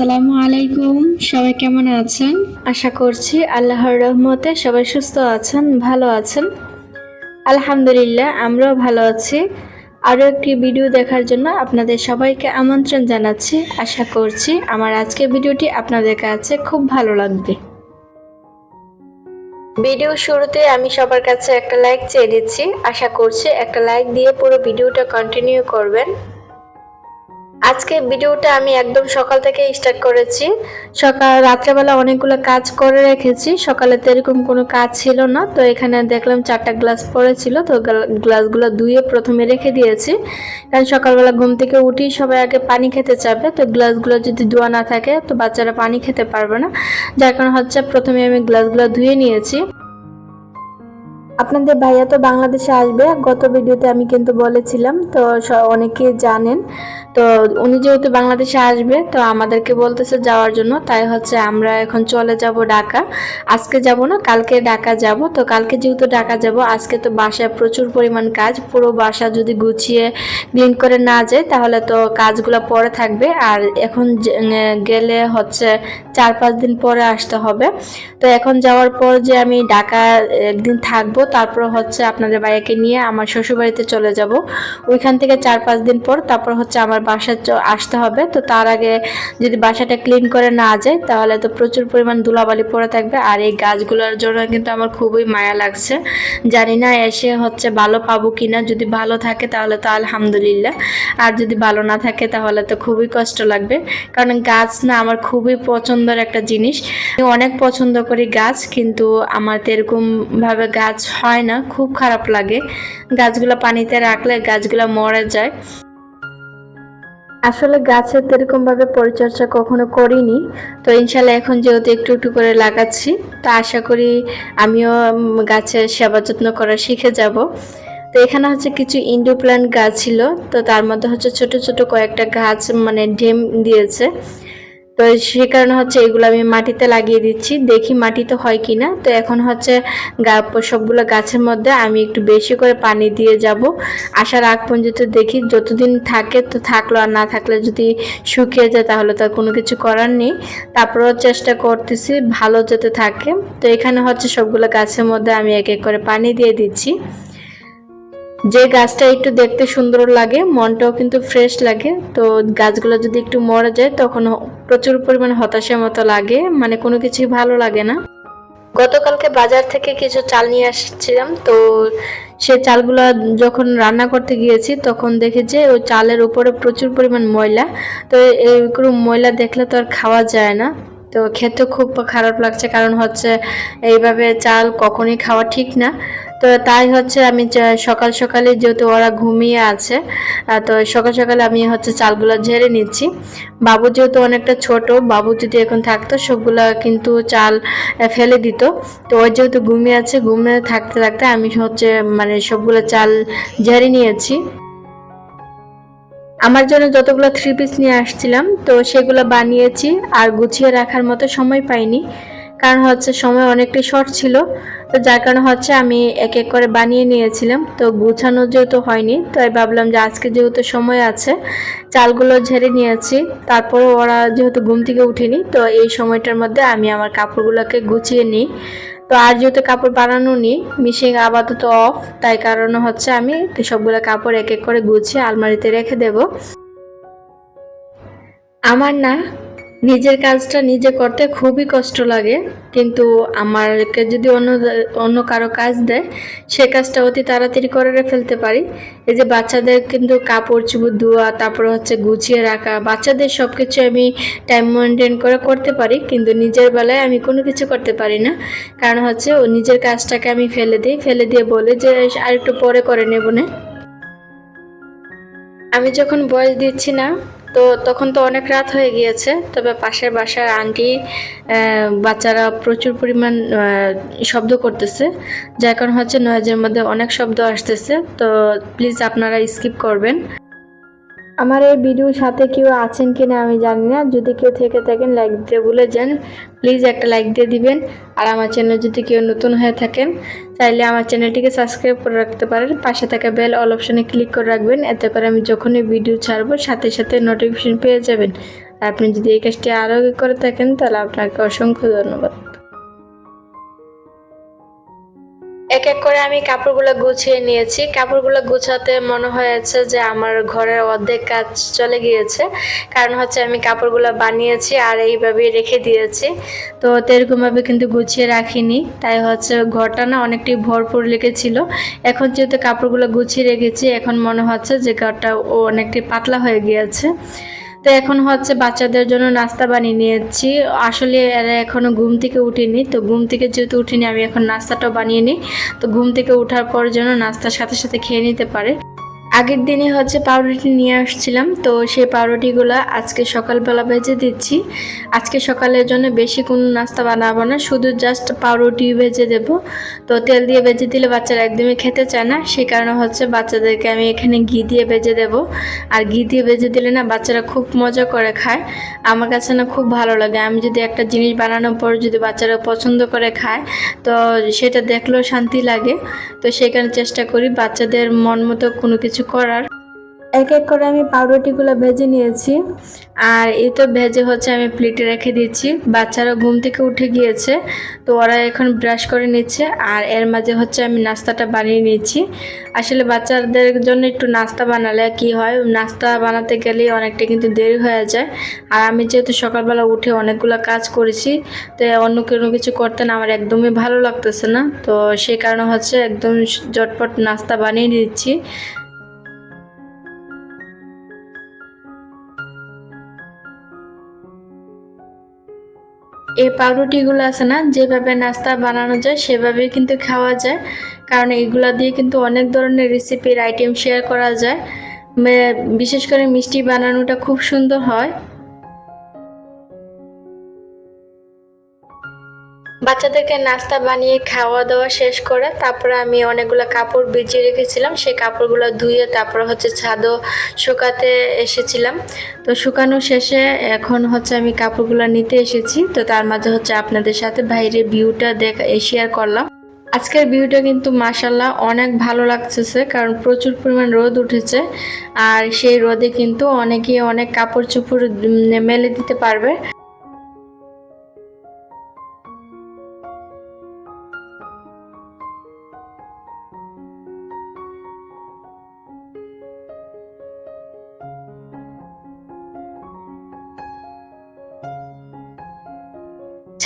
আসসালামু আলাইকুম। সবাই কেমন আছেন? আশা করছি আল্লাহর রহমতে সবাই সুস্থ আছেন, ভালো আছেন। আলহামদুলিল্লাহ, আমরাও ভালো আছি। আরও একটি ভিডিও দেখার জন্য আপনাদের সবাইকে আমন্ত্রণ জানাচ্ছি। আশা করছি আমার আজকের ভিডিওটি আপনাদের কাছে খুব ভালো লাগবে। ভিডিও শুরুতে আমি সবার কাছে একটা লাইক চেয়ে দিচ্ছি আশা করছি একটা লাইক দিয়ে পুরো ভিডিওটা কন্টিনিউ করবেন। আজকে ভিডিওটা আমি একদম সকাল থেকে স্টার্ট করেছি। সকাল, রাত্রেবেলা অনেকগুলো কাজ করে রেখেছি। সকালে তো এরকম কোনো কাজ ছিল না, তো এখানে দেখলাম চারটা গ্লাস পড়েছিল, তো গ্লাসগুলো ধুয়ে প্রথমে রেখে দিয়েছি। কারণ সকালবেলা ঘুম থেকে উঠি, সবাই আগে পানি খেতে চাবে, তো গ্লাসগুলো যদি ধোয়া না থাকে, তো বাচ্চারা পানি খেতে পারবে না। যার কারণে হচ্ছে প্রথমে আমি গ্লাসগুলো ধুয়ে নিয়েছি। আপনাদের ভাইয়া তো বাংলাদেশে আসবে। গত ভিডিওতে আমি কিন্তু বলেছিলাম, তো অনেকেই জানেন। তো উনি যেহেতু বাংলাদেশে আসবে, তো আমাদেরকে বলতেছে যাওয়ার জন্য। তাই হচ্ছে আমরা এখন চলে যাব ঢাকা। আজকে যাব না, কালকে ঢাকা যাব। তো কালকে যেহেতু ঢাকা যাব, আজকে তো বাসায় প্রচুর পরিমাণ কাজ। পুরো বাসা যদি গুছিয়ে ক্লিন করে না যায়, তাহলে তো কাজগুলো পরে থাকবে। আর এখন গেলে হচ্ছে চার পাঁচ দিন পরে আসতে হবে। তো এখন যাওয়ার পর যে আমি ঢাকা একদিন থাকব তারপর হচ্ছে আপনাদের ভাইয়াকে নিয়ে আমার শ্বশুরবাড়িতে চলে যাব। ওইখান থেকে চার পাঁচ দিন পর তারপর হচ্ছে আমার বাসা চ- আসতে হবে। তো তার আগে যদি বাসাটা ক্লিন করে না যায়, তাহলে তো প্রচুর পরিমাণ ধুলাবালি পড়ে থাকবে। আর এই গাছগুলোর জন্য কিন্তু আমার খুবই মায়া লাগছে। জানি না এসে হচ্ছে ভালো পাবো কিনা। যদি ভালো থাকে তাহলে তো আলহামদুলিল্লাহ। আর যদি ভালো না থাকে তাহলে তো খুবই কষ্ট লাগবে। কারণ গাছ না আমার খুবই পছন্দের একটা জিনিস। আমি অনেক পছন্দ করি গাছ, কিন্তু আমার তো এরকম ভাবে গাছ হয় না, খুব খারাপ লাগে। গাছগুলো পানিতে রাখলে গাছগুলো মরে যায়। আসলে গাছের তো এরকম ভাবে পরিচর্যা কখনো করিনি। তো ইনশাল্লাহ এখন যেহেতু একটু একটু করে লাগাচ্ছি, তো আশা করি আমিও গাছের সেবা যত্ন করা শিখে যাব। তো এখানে হচ্ছে কিছু ইন্ডো প্ল্যান্ট গাছ ছিল, তো তার মধ্যে হচ্ছে ছোট ছোট কয়েকটা গাছ মানে ডেম দিয়েছে। তো সে কারণে হচ্ছে এগুলো আমি মাটিতে লাগিয়ে দিচ্ছি। দেখি মাটিতে হয় কি না তো এখন হচ্ছে সবগুলো গাছের মধ্যে আমি একটু বেশি করে পানি দিয়ে যাব। আসার আগ পর্যন্ত দেখি যতদিন থাকে তো থাকল, আর না থাকলে যদি শুকিয়ে যায় তাহলে তো আর কোনো কিছু করার নেই। তারপরেও চেষ্টা করতেছি ভালো যাতে থাকে। তো এখানে হচ্ছে সবগুলো গাছের মধ্যে আমি এক এক করে পানি দিয়ে দিচ্ছি। যে গাছটা একটু দেখতে সুন্দর লাগে, মনটাও কিন্তু ফ্রেশ লাগে। তো গাছগুলো যদি একটু মরে যায়, তখন প্রচুর পরিমাণ হতাশার মতো লাগে মানে কোনো কিছুই ভালো লাগে না। গতকালকে বাজার থেকে কিছু চাল নিয়ে আসছিলাম, তো সে চালগুলো যখন রান্না করতে গিয়েছি, তখন দেখি যে ওই চালের উপরে প্রচুর পরিমাণ ময়লা। তো এইগুলো ময়লা দেখলে তো আর খাওয়া যায় না। তো খেতে খুব খারাপ লাগছে, কারণ হচ্ছে এইভাবে চাল কখনই খাওয়া ঠিক না। তো তাই হচ্ছে আমি সকাল সকালে যেহেতু ওরা ঘুমিয়ে আছে তো সকাল সকালে আমি হচ্ছে চালগুলো ঝেড়ে নিচ্ছি। বাবু যেহেতু অনেকটা ছোট, বাবু যদি এখন থাকতো সবগুলো কিন্তু চাল ফেলে দিত। তো ওই যেহেতু ঘুমিয়ে আছে, ঘুমিয়ে থাকতে থাকতে আমি হচ্ছে মানে সবগুলো চাল ঝেড়ে নিয়েছি। আমার জন্য যতগুলো থ্রি পিস নিয়ে আসছিলাম, তো সেগুলো বানিয়েছি আর গুছিয়ে রাখার মতো সময় পাইনি। কারণ হচ্ছে সময় অনেকটাই শর্ট ছিল। তো যার কারণে হচ্ছে আমি এক এক করে বানিয়ে নিয়েছিলাম। তো গুছানো যেহেতু হয়নি, তাই ভাবলাম যে আজকে যেহেতু সময় আছে, চালগুলো ঝেড়ে নিয়েছি। তারপরে ওরা যেহেতু ঘুম থেকে উঠিনি, তো এই সময়টার মধ্যে আমি আমার কাপড়গুলোকে গুছিয়ে নিই। তো আর যেহেতু কাপড় বানানো নেই মিশিং আপাতত অফ তাই কারণে হচ্ছে আমি সবগুলো কাপড় এক এক করে গুছিয়ে আলমারিতে রেখে দেব। আমার না নিজের কাজটা নিজে করতে খুবই কষ্ট লাগে, কিন্তু আমারকে যদি অন্য অন্য কারও কাজ দেয়, সে কাজটা অতি তাড়াতাড়ি করে ফেলতে পারি। এই যে বাচ্চাদের কিন্তু কাপড় চুপড় ধোয়া, তারপর হচ্ছে গুছিয়ে রাখা, বাচ্চাদের সব কিছু আমি টাইম মেনটেন করে করতে পারি, কিন্তু নিজের বেলায় আমি কোনো কিছু করতে পারি না। কারণ হচ্ছে ও নিজের কাজটাকে আমি ফেলে দিই, ফেলে দিয়ে বলে যে আর একটু পরে করে নেব না। আমি যখন বয়স দিচ্ছি না তো তখন তো অনেক রাত হয়ে গিয়েছে, তবে পাশের বাসার আন্টি বাচ্চারা প্রচুর পরিমাণ শব্দ করতেছে, যার এখন হচ্ছে নয়েজের মধ্যে অনেক শব্দ আসতেছে, তো প্লিজ আপনারা স্কিপ করবেন। আমার এই ভিডিওর সাথে কেউ আছেন কিনা আমি জানি না। যদি কেউ থেকে থাকেন লাইক দিতে ভুলে যান প্লিজ একটা লাইক দিয়ে দিবেন। আর আমার চ্যানেল যদি কেউ নতুন হয়ে থাকেন চাইলে আমার চ্যানেলটিকে সাবস্ক্রাইব করে রাখতে পারেন। পাশে থাকা বেল অল অপশনে ক্লিক করে রাখবেন। এতে করে আমি যখনই ভিডিও ছাড়বো, সাথে সাথে নোটিফিকেশন পেয়ে যাবেন। আর আপনি যদি এই কাজটি আরও করে থাকেন, তাহলে আপনাকে অসংখ্য ধন্যবাদ। করে আমি কাপড়গুলো গুছিয়ে নিয়েছি। কাপড়গুলো গুছাতে মনে হয়েছে যে আমার ঘরের অর্ধেক কাজ চলে গিয়েছে। কারণ হচ্ছে আমি কাপড়গুলো বানিয়েছি আর এইভাবেই রেখে দিয়েছি। তো এরকমভাবে কিন্তু গুছিয়ে রাখিনি। তাই হচ্ছে ঘরটা না অনেকটাই ভরপুর লেগেছিল। এখন যেহেতু কাপড়গুলো গুছিয়ে রেখেছি, এখন মনে হচ্ছে যে ঘরটা ও অনেকটাই পাতলা হয়ে গিয়েছে। তো এখন হচ্ছে বাচ্চাদের জন্য নাস্তা বানিয়ে নিয়েছি। আসলে এরা এখনও ঘুম থেকে উঠিনি, তো ঘুম থেকে যেহেতু উঠিনি, আমি এখন নাস্তাটাও বানিয়ে নিই। তো ঘুম থেকে ওঠার পর যেন নাস্তার সাথে সাথে খেয়ে নিতে পারে। আগের দিনে হচ্ছে পাউরুটি নিয়ে আসছিলাম, তো সেই পাউরুটিগুলো আজকে সকালবেলা ভেজে দিচ্ছি। আজকে সকালের জন্য বেশি কোনো নাস্তা বানাবো না, শুধু জাস্ট পাউরুটি ভেজে দেব। তো তেল দিয়ে ভেজে দিলে বাচ্চারা একদমই খেতে চায় না, সেই কারণে হচ্ছে বাচ্চাদেরকে আমি এখানে ঘি দিয়ে ভেজে দেব। আর ঘি দিয়ে ভেজে দিলে না বাচ্চারা খুব মজা করে খায়। আমার কাছে না খুব ভালো লাগে, আমি যদি একটা জিনিস বানানোর পর যদি বাচ্চারা পছন্দ করে খায়, তো সেটা দেখলেও শান্তি লাগে। তো সেখানে চেষ্টা করি বাচ্চাদের মন মতো কোনো কিছু করার। এক এক করে আমি পাউরুটিগুলো ভেজে নিয়েছি। আর এই তো ভেজে হচ্ছে আমি প্লেটে রেখে দিচ্ছি বাচ্চারা ঘুম থেকে উঠে গিয়েছে তো ওরা এখন ব্রাশ করে নিচ্ছে আর এর মাঝে হচ্ছে আমি নাস্তাটা বানিয়ে নিচ্ছি আসলে বাচ্চাদের জন্য একটু নাস্তা বানালে কি হয়? নাস্তা বানাতে গেলেই অনেকটা কিন্তু দেরি হয়ে যায়। আর আমি যেহেতু সকালবেলা উঠে অনেকগুলো কাজ করেছি তো অন্য কোনো কিছু করতে না আমার একদমই ভালো লাগতেছে না। তো সেই কারণে হচ্ছে একদম জটপট নাস্তা বানিয়ে দিচ্ছি এই পাউরুটিগুলো আছে না, যেভাবে নাস্তা বানানো যায় সেভাবে কিন্তু খাওয়া যায়। কারণ এইগুলা দিয়ে কিন্তু অনেক ধরনের রেসিপির আইটেম শেয়ার করা যায়। বিশেষ করে মিষ্টি বানানোটা খুব সুন্দর হয়। বাচ্চাদেরকে নাস্তা বানিয়ে খাওয়া দাওয়া শেষ করে তারপরে আমি অনেকগুলো কাপড় ভিজিয়ে রেখেছিলাম। সেই কাপড়গুলো ধুয়ে তারপরে হচ্ছে ছাদও শুকাতে এসেছিলাম। তো শুকানো শেষে এখন হচ্ছে আমি কাপড়গুলো নিতে এসেছি। তো তার মাঝে হচ্ছে আপনাদের সাথে বাইরে ভিউটা দেখা শেয়ার করলাম। আজকের ভিউটা কিন্তু মাসাল্লাহ অনেক ভালো লাগতেছে কারণ প্রচুর পরিমাণ রোদ উঠেছে। আর সেই রোদে কিন্তু অনেকেই অনেক কাপড় চোপড় মেলে দিতে পারবে।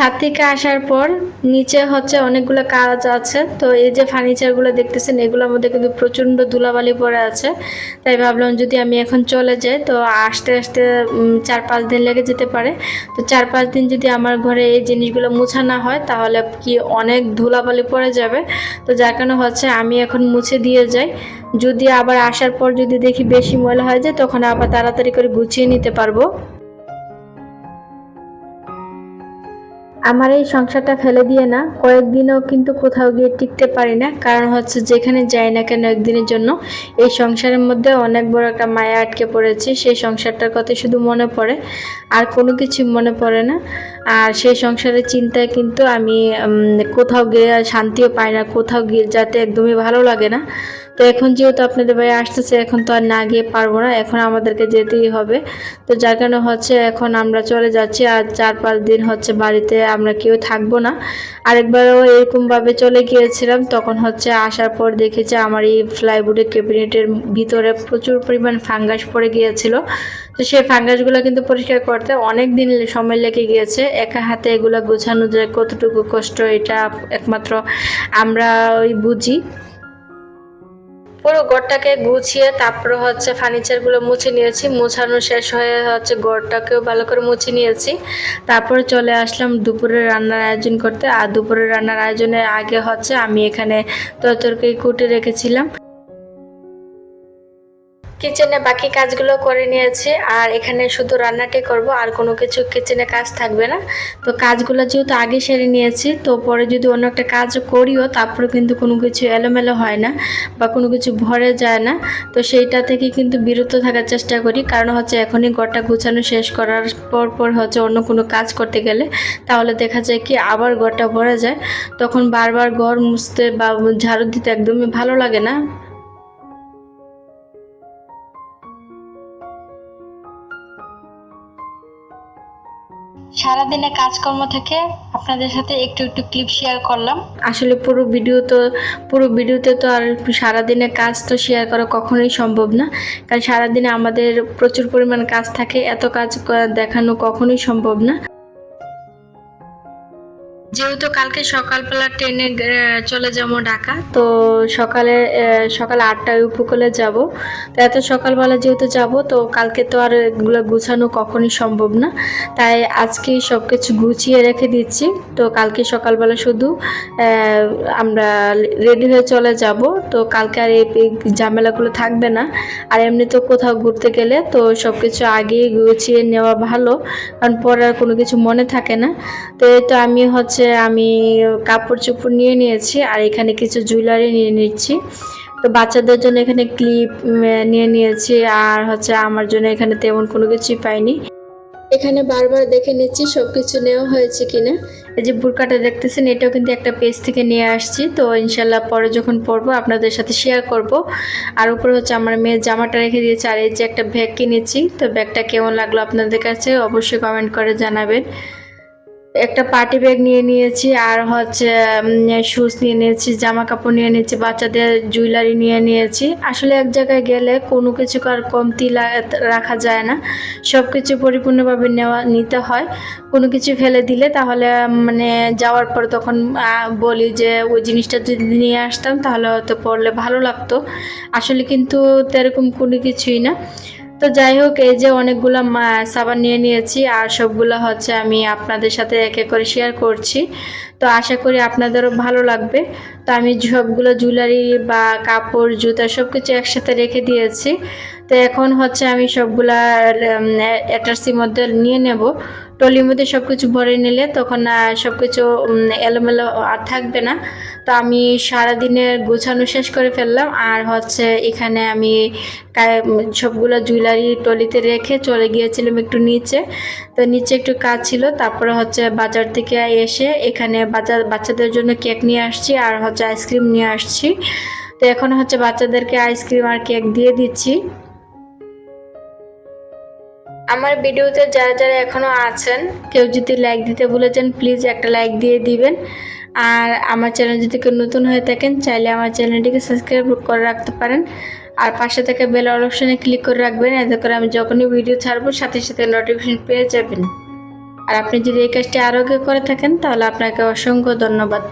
ছাদ থেকে আসার পর নিচে হচ্ছে অনেকগুলো কাজ আছে। তো এই যে ফার্নিচারগুলো দেখতেছেন, এগুলোর মধ্যে কিন্তু প্রচণ্ড ধুলাবালি পড়ে আছে। তাই ভাবলাম যদি আমি এখন চলে যাই, তো আসতে আসতে চার পাঁচ দিন লেগে যেতে পারে। তো চার পাঁচ দিন যদি আমার ঘরে এই জিনিসগুলো মুছা না হয়, তাহলে কি অনেক ধুলাবালি পড়ে যাবে? তো যার কারণে হচ্ছে আমি এখন মুছে দিয়ে যাই। যদি আবার আসার পর যদি দেখি বেশি ময়লা হয়ে যায়, তখন আবার তাড়াতাড়ি করে গুছিয়ে নিতে পারব। আমার এই সংসারটা ফেলে দিয়ে না, কয়েকদিনও কিন্তু কোথাও গিয়ে টিকতে পারি না। কারণ হচ্ছে যেখানে যাই না কেন একদিনের জন্য এই সংসারের মধ্যে অনেক বড় একটা মায়া আটকে পড়েছে। সেই সংসারটার কথা শুধু মনে পড়ে, আর কোনো কিছু মনে পড়ে না। আর সেই সংসারের চিন্তায় কিন্তু আমি কোথাও গিয়ে শান্তিও পাই না, কোথাও গিয়ে যাতে একদমই ভালো লাগে না। তো এখন যেহেতু আপনাদের বাড়ি আসতেছে, এখন তো আর না গিয়ে পারব না। এখন আমাদেরকে যেতেই হবে। তো যার কারণে হচ্ছে এখন আমরা চলে যাচ্ছি আর চার পাঁচ দিন হচ্ছে বাড়িতে আমরা কেউ থাকব না। আরেকবারও এরকমভাবে চলে গিয়েছিলাম, তখন হচ্ছে আসার পর দেখেছি আমার এই ফ্লাইবোর্ডের ক্যাবিনেটের ভিতরে প্রচুর পরিমাণ ফাঙ্গাস পড়ে গিয়েছিল। তো সেই ফাঙ্গাসগুলো কিন্তু পরিষ্কার করতে অনেক দিন সময় লেগে গিয়েছে। একা হাতে এগুলো গোছানো যায় কতটুকু কষ্ট, এটা একমাত্র আমরা ওই বুঝি। পুরো গড়টাকে গুছিয়ে, তারপরে হচ্ছে ফার্নিচারগুলো মুছে নিয়েছি। মুছানো শেষ হয়ে হচ্ছে গড়টাকেও ভালো করে মুছে নিয়েছি। তারপরে চলে আসলাম দুপুরের রান্নার আয়োজন করতে। আর দুপুরের রান্নার আয়োজনের আগে হচ্ছে আমি এখানে তরতরকে কুটে রেখেছিলাম। কিচেনে বাকি কাজগুলো করে নিয়েছি, আর এখানে শুধু রান্নাটাই করব, আর কোনো কিছু কিচেনে কাজ থাকবে না। তো কাজগুলো যেহেতু আগে সেরে নিয়েছি, তো পরে যদি অন্য একটা কাজ করিও তারপরে কিন্তু কোনো কিছু এলোমেলো হয় না বা কোনো কিছু ভরে যায় না। তো সেইটা থেকে কিন্তু বিরত থাকার চেষ্টা করি, কারণ হচ্ছে এখনই ঘরটা গুছানো শেষ করার পর পর হচ্ছে অন্য কোনো কাজ করতে গেলে, তাহলে দেখা যায় কি আবার ঘরটা ভরে যায়। তখন বারবার ঘর মুছতে বা ঝাড়ু দিতে একদমই ভালো লাগে না। সারাদিনে কাজকর্ম থেকে আপনাদের সাথে একটু একটু ক্লিপ শেয়ার করলাম। আসলে পুরো ভিডিও তো, পুরো ভিডিওতে তো আর সারাদিনে কাজ তো শেয়ার করা কখনোই সম্ভব না। কারণ সারাদিনে আমাদের প্রচুর পরিমাণ কাজ থাকে, এত কাজ দেখানো কখনোই সম্ভব না। যেহেতু কালকে সকালবেলা ট্রেনে চলে যাব ঢাকা, তো সকালে সকাল আটটায় উপকূলে যাব। তো এত সকালবেলা যেহেতু যাব, তো কালকে তো আর এগুলো গুছানো কখনই সম্ভব না। তাই আজকে সব কিছু গুছিয়ে রেখে দিচ্ছি। তো কালকে সকালবেলা শুধু আমরা রেডি হয়ে চলে যাব। তো কালকে আর এই ঝামেলাগুলো থাকবে না। আর এমনি তো কোথাও ঘুরতে গেলে, তো সব কিছু আগেই গুছিয়ে নেওয়া ভালো। কারণ পরে আর কোনো কিছু মনে থাকে না। তো এই তো আমি হচ্ছে আমি কাপড় চোপড় নিয়ে নিয়েছি আর এখানে কিছু জুয়েলারি নিয়ে নিচ্ছি। তো বাচ্চাদের জন্য এখানে ক্লিপ নিয়ে নিয়েছি আর হচ্ছে আমার জন্য এখানে তেমন কোনো কিছুই পাইনি। এখানে বারবার দেখে নিচ্ছি সব কিছু নেওয়া হয়েছে কিনা। এই যে বুরকাটা দেখতেছেন, এটাও কিন্তু একটা পেজ থেকে নিয়ে আসছি। তো ইনশাল্লাহ পরে যখন পরবো, আপনাদের সাথে শেয়ার করব। আর উপরে হচ্ছে আমার মেয়ের জামাটা রেখে দিয়েছে আর এই যে একটা ব্যাগ কিনেছি। তো ব্যাগটা কেমন লাগল আপনাদের কাছে অবশ্যই কমেন্ট করে জানাবেন। একটা পার্টি ব্যাগ নিয়ে নিয়েছি আর হচ্ছে শুজ নিয়ে নিয়েছি জামা কাপড় নিয়ে নিয়েছি, বাচ্চাদের জুয়েলারি নিয়ে নিয়েছি। আসলে এক জায়গায় গেলে কোনো কিছু আর কমতি রাখা যায় না। সব কিছু পরিপূর্ণভাবে নেওয়া, নিতে হয়। কোনো কিছু ফেলে দিলে তাহলে মানে যাওয়ার পর তখন বলি যে ওই জিনিসটা যদি নিয়ে আসতাম তাহলে হয়তো পড়লে ভালো লাগতো। আসলে কিন্তু তেরকম কোনো কিছুই না। তো যাই হোক, এই যে অনেকগুলো সাবান নিয়ে নিয়েছি, আর সবগুলো হচ্ছে আমি আপনাদের সাথে এক এক করে শেয়ার করছি। তো আশা করি আপনাদেরও ভালো লাগবে। তো আমি সবগুলো জুয়েলারি বা কাপড়, জুতা সব কিছু একসাথে রেখে দিয়েছি। তো এখন হচ্ছে আমি সবগুলা অ্যাটার্সির মধ্যে নিয়ে নেব। টলির মধ্যে সব কিছু ভরে নিলে তখন সব কিছু এলোমেলো আর থাকবে না। তো আমি সারাদিনের গোছানো শেষ করে ফেললাম। আর হচ্ছে এখানে আমি সবগুলো জুয়েলারি টলিতে রেখে চলে গিয়েছিলাম একটু নিচে। তো নিচে একটু কাজ ছিল। তারপরে হচ্ছে বাজার থেকে এসে এখানে বাজার বাচ্চাদের জন্য কেক নিয়ে আসছি আর হচ্ছে আইসক্রিম নিয়ে আসছি। তো এখন হচ্ছে বাচ্চাদেরকে আইসক্রিম আর কেক দিয়ে দিচ্ছি। আমার ভিডিওতে যারা যারা এখনও আছেন, কেউ যদি লাইক দিতে বলেছেন প্লিজ একটা লাইক দিয়ে দিবেন। আর আমার চ্যানেল যদি কেউ নতুন হয়ে থাকেন, চাইলে আমার চ্যানেলটিকে সাবস্ক্রাইব করে রাখতে পারেন। আর পাশে থেকে বেল অপশনে ক্লিক করে রাখবেন, এতে করে আমি যখনই ভিডিও ছাড়বো, সাথে সাথে নোটিফিকেশন পেয়ে যাবেন। আর আপনি যদি এই কাজটি আরও করে থাকেন, তাহলে আপনাকে অসংখ্য ধন্যবাদ।